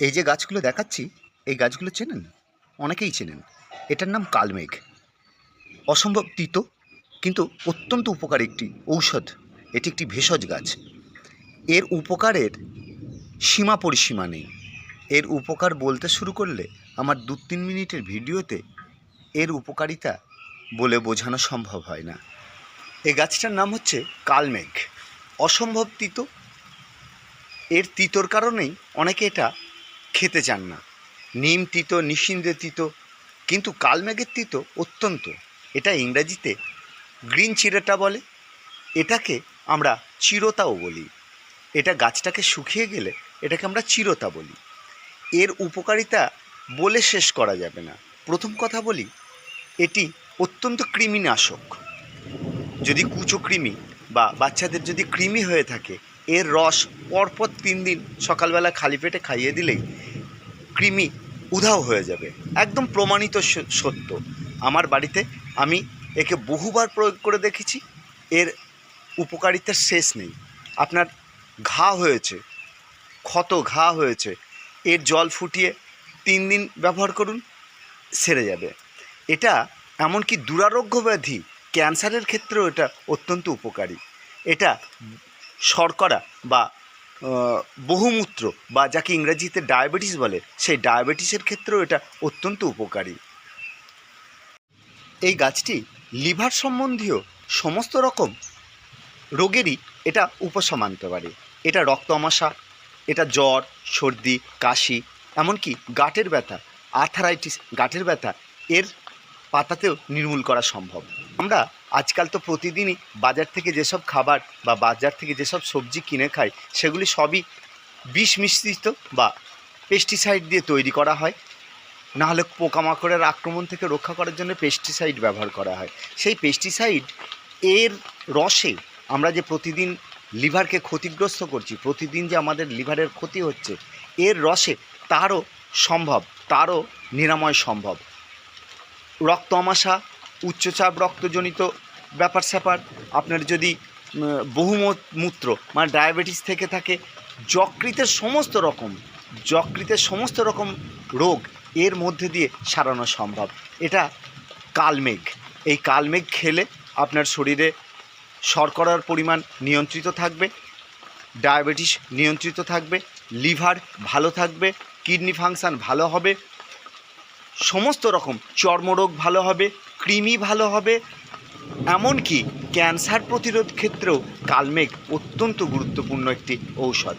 এই যে গাছগুলো দেখাচ্ছি, এই গাছগুলো চেনেন? অনেকেই চেনেন। এটার নাম কালমেঘ। অসম্ভব তিতো, কিন্তু অত্যন্ত উপকারী একটি ঔষধ। এটি একটি ভেষজ গাছ। এর উপকারের সীমা পরিসীমা নেই। এর উপকার বলতে শুরু করলে আমার দু তিন মিনিটের ভিডিওতে এর উপকারিতা বলে বোঝানো সম্ভব হয় না। এই গাছটার নাম হচ্ছে কালমেঘ। অসম্ভব তিতো। এর তিতোর কারণেই অনেকে এটা খেতে চান না। নিম তিত নিশিন্দে তিতো, কিন্তু কালমেঘের তিতো অত্যন্ত। এটা ইংরাজিতে গ্রিন চিরেটা বলে। এটাকে আমরা চিরতাও বলি। এটা গাছটাকে শুকিয়ে গেলে এটাকে আমরা চিরতা বলি। এর উপকারিতা বলে শেষ করা যাবে না। প্রথম কথা বলি, এটি অত্যন্ত কৃমিনাশক। যদি কুচো কৃমি বা বাচ্চাদের যদি কৃমি হয়ে থাকে, এর রস পরপর তিন দিন সকালবেলা খালি পেটে খাইয়ে দিলেই কৃমি উধাও হয়ে যাবে। একদম প্রমাণিত সত্য। আমার বাড়িতে আমি একে বহুবার প্রয়োগ করে দেখেছি। এর উপকারিতার শেষ নেই। আপনার ঘা হয়েছে, ক্ষত ঘা হয়েছে, এর জল ফুটিয়ে তিন দিন ব্যবহার করুন, সেরে যাবে। এটা এমনকি দুরারোগ্য ব্যাধি, ক্যান্সারের ক্ষেত্রেও এটা অত্যন্ত উপকারী। এটা শর্করা বা বহুমূত্র বা যাকে ইংরেজিতে ডায়াবেটিস বলে, সেই ডায়াবেটিসের ক্ষেত্রেও এটা অত্যন্ত উপকারী। এই গাছটি লিভার সম্বন্ধীয় সমস্ত রকম রোগেরই এটা উপশম আনতে পারে। এটা রক্ত আমাশা এটা জ্বর, সর্দি, কাশি, এমনকি গাঁটের ব্যথা আর্থারাইটিস গাঁটের ব্যথা, এর পাতাতেও নির্মূল করা সম্ভব। আমরা আজকাল তো প্রতিদিনই বাজার থেকে যেসব খাবার বা বাজার থেকে যেসব সবজি কিনে খাই, সেগুলি সবই বিষ মিশ্রিত বা পেস্টিসাইড দিয়ে তৈরি করা হয়। না হলে পোকামাকড়ের আক্রমণ থেকে রক্ষা করার জন্য পেস্টিসাইড ব্যবহার করা হয়। সেই পেস্টিসাইড এর রসে আমরা যে প্রতিদিন লিভারকে ক্ষতিগ্রস্ত করছি, প্রতিদিন যে আমাদের লিভারের ক্ষতি হচ্ছে, এর রসে তারও সম্ভব, তারও নিরাময় সম্ভব। রক্ত আমাশা, উচ্চচাপ রক্তজনিত ব্যাপার স্যাপার। আপনার যদি বহুমূত্র মানে ডায়াবেটিস থেকে থাকে, যকৃতের সমস্ত রকম, যকৃতের সমস্ত রকম রোগ এর মধ্যে দিয়ে সারানো সম্ভব। এটা কালমেঘ। এই কালমেঘ খেলে আপনার শরীরে শর্করার পরিমাণ নিয়ন্ত্রিত থাকবে, ডায়াবেটিস নিয়ন্ত্রিত থাকবে, লিভার ভালো থাকবে, কিডনি ফাংশান ভালো হবে সমস্ত রকম চর্মরোগ ভালো হবে, কৃমি ভালো হবে, এমনকি ক্যান্সার প্রতিরোধ ক্ষেত্রেও কালমেঘ অত্যন্ত গুরুত্বপূর্ণ একটি ঔষধ।